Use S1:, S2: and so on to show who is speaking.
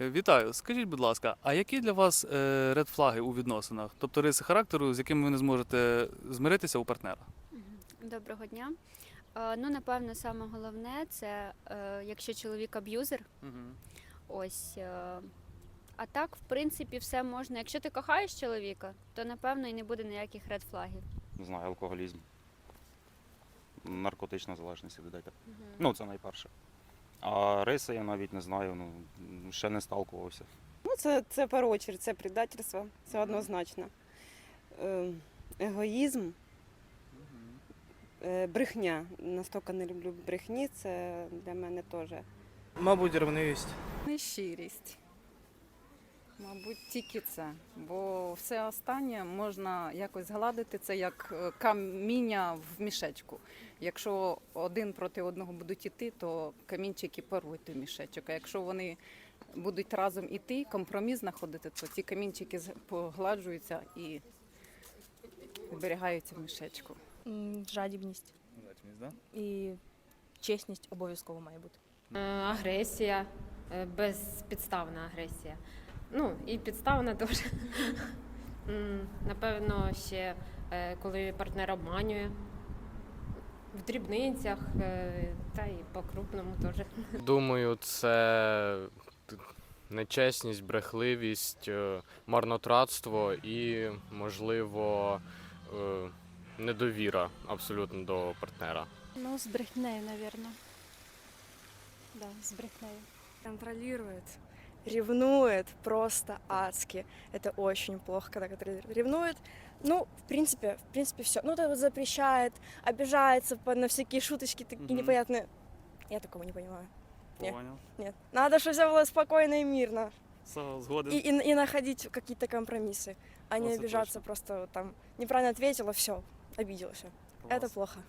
S1: Е, Вітаю. Скажіть, будь ласка, а які для вас редфлаги у відносинах? Тобто риси характеру, з якими ви не зможете змиритися у партнера?
S2: Доброго дня. Е, Ну, напевно, саме головне це е, якщо чоловік аб'юзер, ось. е, А так, в принципі, все можна. Якщо ти кохаєш чоловіка, то напевно і не буде ніяких ред флагів.
S3: Не знаю, алкоголізм. Наркотична залежність від дайте. Ну, це найперше. А риси я навіть не знаю, ну ще не сталкувався.
S4: Ну, це, це першу чергу, це предательство, це однозначно. Е, Егоїзм, е, брехня. Настільки не люблю брехні, це для мене теж.
S5: Мабуть, ревнивість.
S6: Нещирість. Мабуть, тільки це. Бо все останнє можна якось згладити це як е, каміння в мішечку. Якщо один проти одного будуть іти, то камінчики порвуть той мішечок. А якщо вони будуть разом іти, компроміс знаходити, то ці камінчики з- погладжуються і зберігаються в мішечку.
S7: М, Жадібність і чесність обов'язково має бути.
S8: Е, Агресія, е, безпідставна агресія. Ну і підставна. М, Напевно, ще е, коли партнер обманює в дрібницях е, та й по-крупному теж.
S9: Думаю, це нечесність, брехливість, е, марнотратство і, можливо, недовіра абсолютно до партнера.
S7: Ну, з брехнею, напевно. Да, з брехнею.
S10: контролирует, ревнует просто адски. Это очень плохо, когда кто-то ревнует. Ну, в принципе, в принципе, все. Ну, это вот запрещает, обижается по- на всякие шуточки такие
S1: Мгм.
S10: непонятные. Я такого не понимаю. Ні.
S1: Понял.
S10: Нет. Надо, чтобы все было спокойно и мирно.
S1: Все, згоден.
S10: И, и, и находить какие-то компромиссы, а не
S1: Ну, это
S10: обижаться
S1: точно.
S10: просто вот там. Неправильно ответила, все, обиделся. Это
S1: Клас.
S10: плохо.